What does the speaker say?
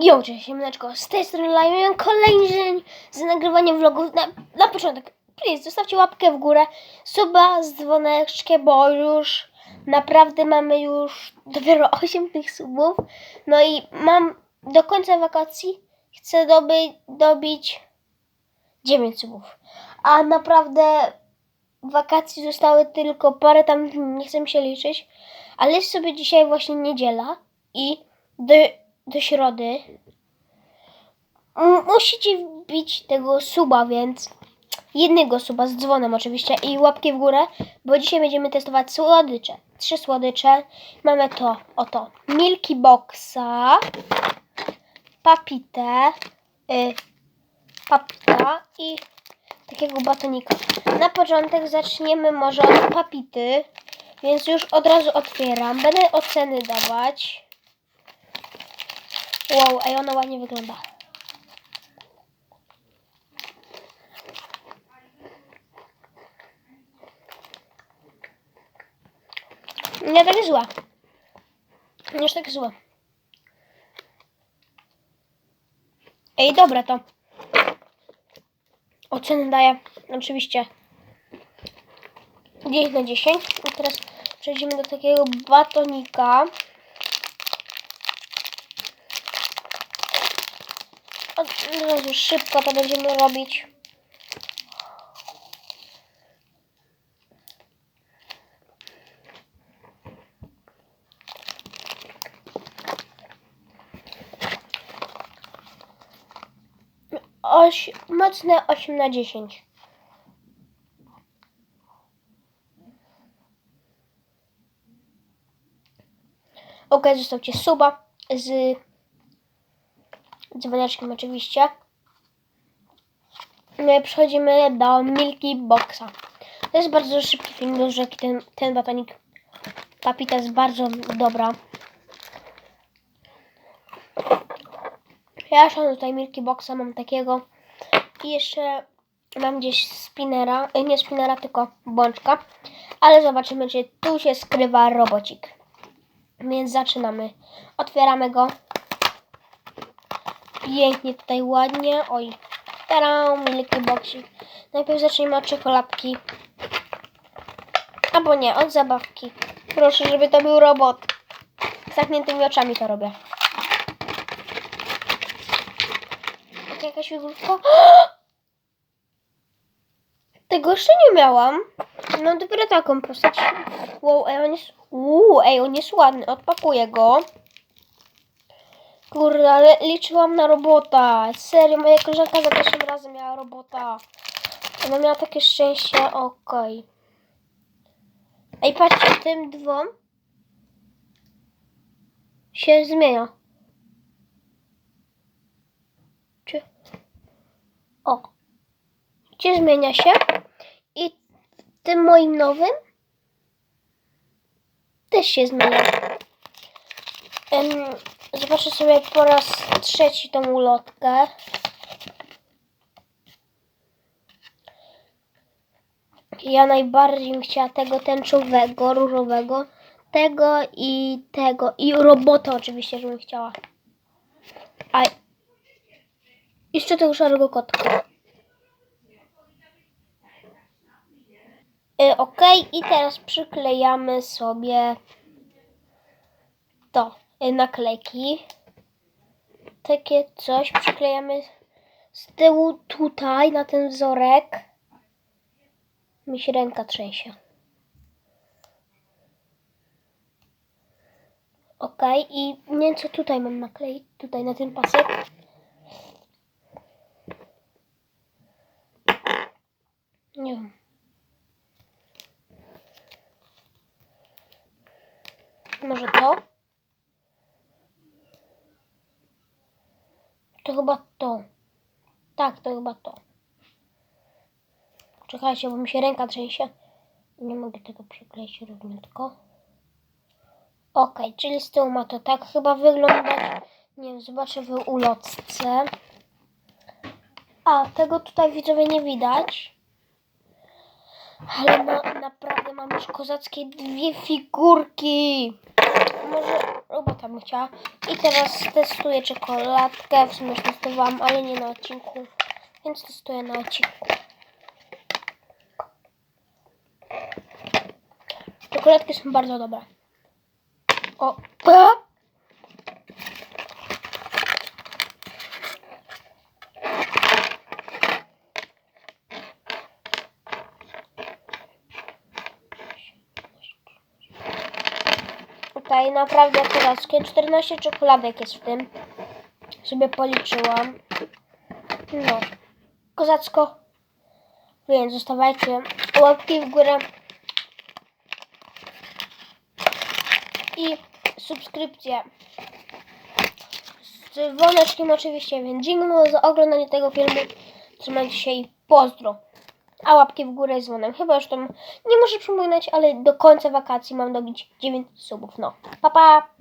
Jo, cześć, Siemneczko, z tej strony Lion, kolejny dzień z nagrywaniem vlogów. Na, na początek, please, zostawcie łapkę w górę, suba z dzwoneczkiem, bo już naprawdę mamy już dopiero 8 tych subów. No i mam do końca wakacji, chcę doby, dobić 9 subów. A naprawdę wakacji zostały tylko parę tam, nie chcę się liczyć, ale jest sobie dzisiaj właśnie niedziela i do, do środy m- musicie wbić tego suba, więc jednego suba z dzwonem oczywiście i łapki w górę, bo dzisiaj będziemy testować słodycze. Trzy słodycze. Mamy to, oto, Milky Boxa, Papitę, y, Papita i takiego batonika. Na początek zaczniemy może od Papity, więc już od razu otwieram. Będę oceny dawać. Wow, ej, ona ładnie wygląda. Nie tak złe. Nie tak złe. Ej, dobra to. Oceny daję oczywiście 10 na 10. I teraz przejdziemy do takiego batonika. Razu szybko to będziemy robić. Oś, mocne 8 na 10. Ok, zostawcie suba z dzwoneczkiem oczywiście. No i przechodzimy do Milky Boxa. To jest bardzo szybki film, bo że ten, ten batonik papita jest bardzo dobra. Ja szłam tutaj Milky Boxa, mam takiego. I jeszcze mam gdzieś spinera, e, nie spinera, tylko bączka. Ale zobaczymy, czy tu się skrywa robocik. Więc zaczynamy. Otwieramy go. Pięknie tutaj, ładnie. Oj, Tara, Milky Boxik. Najpierw zacznijmy od czekoladki. Albo nie, od zabawki. Proszę, żeby to był robot. Z zamkniętymi oczami to robię. Jakaś figurka? Tego jeszcze nie miałam. No dopiero taką postać. Wow, ej, on jest... Uuu, ej, on jest ładny. Odpakuję go. Kurde, ale liczyłam na robota. Serio, moja koleżanka za pierwszym razem miała robota. Ona miała takie szczęście, okej. Ej, patrzcie, tym dwom się zmienia. Czy... O. Gdzie zmienia się? I tym moim nowym też się zmienia. Em, zobaczę sobie po raz trzeci tą ulotkę. Ja najbardziej chciała tego tęczowego, różowego, tego i tego. I robota oczywiście, żebym chciała. A jeszcze tego szarego kotka. Y, ok, i teraz przyklejamy sobie to, naklejki. Takie coś przyklejamy z tyłu tutaj na ten wzorek. Mi się ręka trzęsie. Ok, i nie wiem co tutaj mam nakleić, tutaj na ten pasek. Nie wiem. Może to? To chyba to. Tak, to chyba to. Czekajcie, bo mi się ręka trzęsie. Nie mogę tego przykleić równiutko. Ok, czyli z tyłu ma to tak chyba wyglądać. Nie wiem, zobaczę w ulotce. A, tego tutaj widzowie nie widać. Ale ma, naprawdę mam już kozackie dwie figurki. Może robota bym chciała. I teraz testuję czekoladkę. W sumie już testowałam, ale nie na odcinku. Więc testuję na odcinku. Czekoladki są bardzo dobre. O! Tutaj naprawdę kozackie. 14 czekoladek jest w tym. Sobie policzyłam. No. Kozacko. Więc zostawiajcie łapki w górę. I subskrypcję. Z dzwoneczkiem oczywiście, więc dziękuję za oglądanie tego filmu. Trzymajcie się i pozdro. A łapki w górę z dzwonem. Chyba już tam nie muszę przypominać, ale do końca wakacji mam dobić 9 subów. No, pa pa!